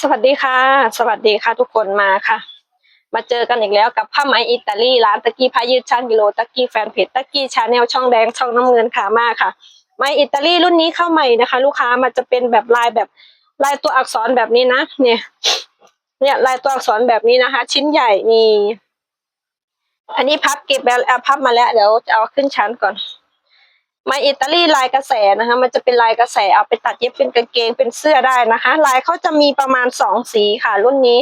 สวัสดีค่ะ สวัสดีค่ะทุกคนมาค่ะ มาเจอกันอีกแล้วกับผ้าไหมอิตาลีร้านตะกี้พายืดช่างกิโลตะกี้แฟนเพจตะกี้ชาแนลช่องแดงช่องน้ำเงินค่ะมาค่ะไหมอิตาลีรุ่นนี้เข้าใหม่นะคะ ลูกค้ามันจะเป็นแบบลายแบบลายตัวอักษรแบบนี้นะเนี่ย เนี่ยลายตัวอักษรแบบนี้นะคะ ชิ้นใหญ่นี่อันนี้พับเก็บแล้วเอาพับมาแล้วเดี๋ยวจะเอาขึ้นชั้นก่อน มาอิตาลีลายกระแสนะคะ มันจะเป็นลายกระแสเอาไปตัดเย็บเป็นกางเกงเป็นเสื้อได้นะคะ ลายเขาจะมีประมาณสองสีค่ะ รุ่นนี้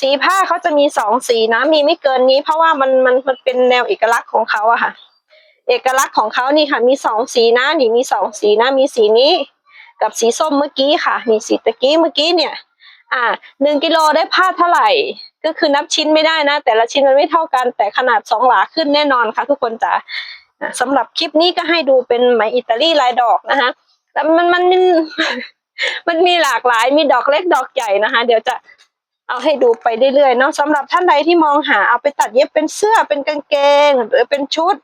สีผ้าเขาจะมีสองสีนะ มีไม่เกินนี้ เพราะว่ามันมันมันเป็นแนวเอกลักษณ์ของเขาอะค่ะ เอกลักษณ์ของเขานี่ค่ะ มีสองสีนะนี่มีสองสีนะ มีสีนี้ กับสีส้มเมื่อกี้ค่ะนี่สีตะกี้เมื่อกี้เนี่ย อ่าหนึ่งกิโลได้ผ้าเท่าไหร่ ก็คือนับชิ้นไม่ได้นะ แต่ละชิ้นมันไม่เท่ากัน แต่ขนาดสองหลาขึ้นแน่นอนค่ะ ทุกคนจ๋าอะ สำหรับคลิปนี้ก็ให้ดูเป็นไหมอิตาลีลายดอกนะคะแล้วมันมันมันมันมีหลากหลายมีดอกเล็กดอกใหญ่นะคะ เดี๋ยวจะเอาให้ดูไปเรื่อยๆเนาะสำหรับท่านใดที่มองหาเอาไปตัดเย็บเป็นเสื้อเป็นกางเกง หรือเป็นชุด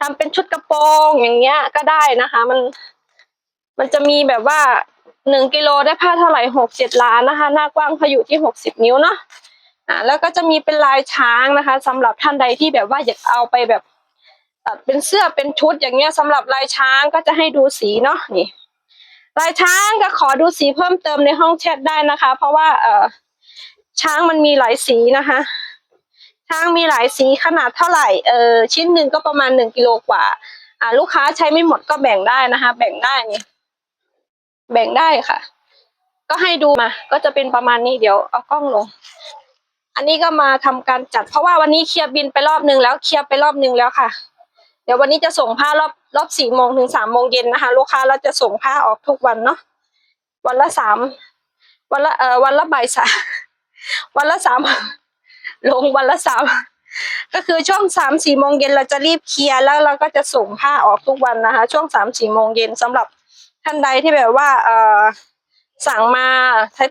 ทำเป็นชุดกระโปรงอย่างเงี้ย ก็ได้นะคะ มัน มันจะมีแบบว่าหนึ่งกิโลได้ผ้าเท่าไหร่หกเจ็ดล้านนะคะ หน้ากว้างเขายู่ที่หกสิบนิ้วเนาะอ่าแล้วก็จะมีเป็นลายช้างนะคะสำหรับท่านใดที่แบบว่าอยากเอาไปแบบ ตัดเป็นเสื้อเป็นชุดอย่างเงี้ยสำหรับลายช้างก็จะให้ดูสีเนาะนี่ลายช้างก็ขอดูสีเพิ่มเติมในห้องแชทได้นะคะ เพราะว่าเออช้างมันมีหลายสีนะคะช้างมีหลายสีขนาดเท่าไหร่เออชิ้นหนึ่งก็ประมาณหนึ่งกิโลกว่า อ่า ลูกค้าใช้ไม่หมดก็แบ่งได้นะคะ แบ่งได้นี่แบ่งได้ค่ะ ก็ให้ดูมา ก็จะเป็นประมาณนี้เดี๋ยวเอากล้องลง อันนี้ก็มาทำการจัด เพราะว่าวันนี้เคลียร์บินไปรอบนึงแล้วเคลียร์ไปรอบนึงแล้วค่ะ เดี๋ยววันนี้จะส่งผ้ารอบรอบสี่โมงถึงสามโมงเย็นนะคะ ลูกค้าเราจะส่งผ้าออกทุกวันเนาะวันละสามวันละเอ่อวันละบ่ายสามวันละสามลงวันละสามก็คือช่วงสามสี่โมงเย็นเราจะรีบเคลียร์แล้วเราก็จะส่งผ้าออกทุกวันนะคะ ช่วงสามสี่โมงเย็นสำหรับท่านใดที่แบบว่าเอ่อสั่งมา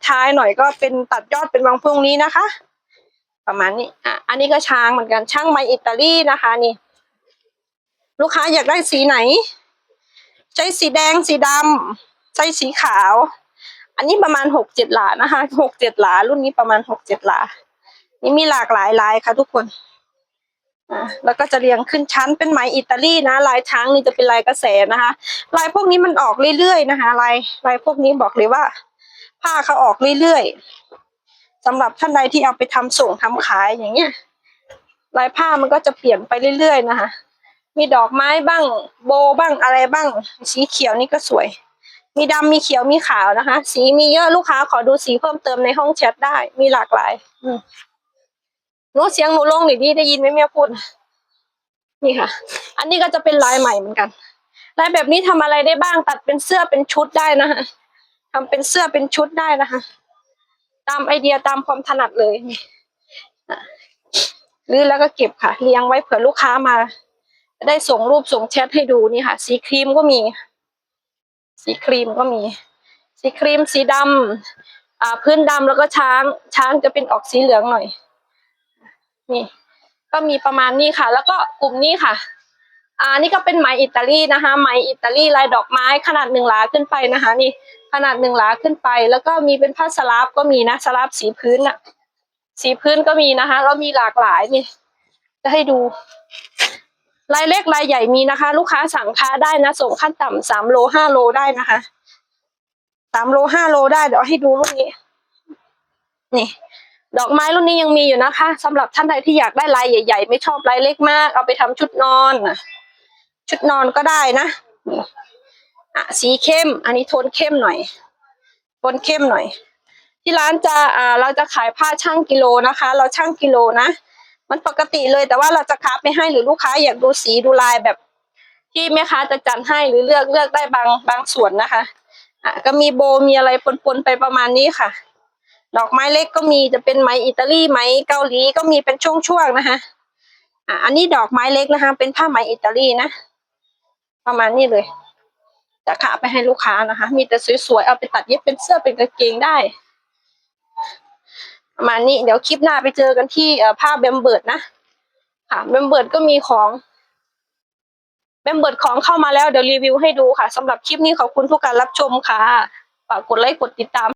ท้ายๆหน่อยก็เป็นตัดยอดเป็นวันพรุ่งนี้นะคะ ประมาณนี้อะอันนี้ก็ช้างเหมือนกันช่างไมอิตาลีนะคะนี่ ลูกค้าอยากได้สีไหน ใช้สีแดงสีดำใช้สีขาว อันนี้ประมาณหกเจ็ดหลานะคะหกเจ็ดหลา รุ่นนี้ประมาณหกเจ็ดหลา นี่มีหลากหลายลายค่ะทุกคนแล้วก็จะเรียงขึ้นชั้นเป็นไหมอิตาลีนะลายช้างนี่จะเป็นลายกระแสนะคะ ลายพวกนี้มันออกเรื่อยๆนะคะ ลายลายพวกนี้บอกเลยว่า ผ้าเขาออกเรื่อยๆสำหรับท่านใดที่เอาไปทำส่งทำขายอย่างเงี้ย ลายผ้ามันก็จะเปลี่ยนไปเรื่อยๆนะคะ มีดอกไม้บ้าง โบบ้างอะไรบ้าง สีเขียวนี่ก็สวย มีดำมีเขียวมีขาวนะคะ สีมีเยอะลูกค้าขอดูสีเพิ่มเติมในห้องแชทได้ มีหลากหลายหนูเสียงหนูลงหน่อยดิได้ยินไหมแม่พูด นี่ค่ะ อันนี้ก็จะเป็นลายใหม่เหมือนกันลายแบบนี้ทำอะไรได้บ้างตัดเป็นเสื้อเป็นชุดได้นะคะทำเป็นเสื้อเป็นชุดได้นะคะ ตามไอเดียตามความถนัดเลยหรือแล้วก็เก็บค่ะเรียงไว้เผื่อลูกค้ามา ได้ส่งรูปส่งแชทให้ดูนี่ค่ะ สีครีมก็มี สีครีมก็มี สีครีมสีดำอ่าพื้นดำแล้วก็ช้าง ช้างจะเป็นออกสีเหลืองหน่อย นี่ ก็มีประมาณนี้ค่ะ แล้วก็กลุ่มนี้ค่ะอ่านี่ก็เป็นไหมอิตาลีนะคะ ไหมอิตาลีลายดอกไม้ขนาดหนึ่งหลาขึ้นไปนะคะ นี่ขนาดหนึ่งหลาขึ้นไป แล้วก็มีเป็นผ้าสลับก็มีนะสลับสีพื้นอะสีพื้นก็มีนะคะแล้วมีหลากหลายนี่จะให้ดู รายเล็กรายใหญ่มีนะคะ ลูกค้าสั่งค้าได้นะ ส่งขั้นต่ำสามโลห้าโลได้นะคะสามโลห้าโลได้เดี๋ยวให้ดูรุ่นนี้ นี่ ดอกไม้รุ่นนี้ยังมีอยู่นะคะสำหรับท่านใดที่อยากได้ลายใหญ่ ๆ ไม่ชอบลายเล็กมาก เอาไปทำชุดนอนชุดนอนก็ได้นะนี่อะสีเข้ม อันนี้โทนเข้มหน่อยโทนเข้มหน่อย ที่ร้านจะอ่าเราจะขายผ้าช่างกิโลนะคะ เราช่างกิโลนะ มันปกติเลยแต่ว่าเราจะคับไม่ให้หรือลูกค้าอยากดูสีดูลายแบบ ที่แม่ค้าจะจัดให้หรือเลือกเลือกได้บางบางส่วนนะคะอะก็มีโบมีอะไรปนๆไปประมาณนี้ค่ะ ดอกไม้เล็กก็มีจะเป็นไหมอิตาลีไหมเกาหลีก็มีเป็นช่วงๆนะคะอะอันนี้ดอกไม้เล็กนะคะ เป็นผ้าไหมอิตาลีนะ ประมาณนี้เลยจะขาไปให้ลูกค้านะคะ มีแต่สวยๆเอาไปตัดเย็บเป็นเสื้อเป็นกางเกงได้ ประมาณนี้เดี๋ยวคลิปหน้าไปเจอกันที่เอ่อผ้าแบมเบิร์ดนะ ค่ะแบมเบิร์ดก็มีของแบมเบิร์ดของเข้ามาแล้วเดี๋ยวรีวิวให้ดูค่ะสำหรับคลิปนี้ขอบคุณทุกการรับชมค่ะฝากกดไลค์กดติดตาม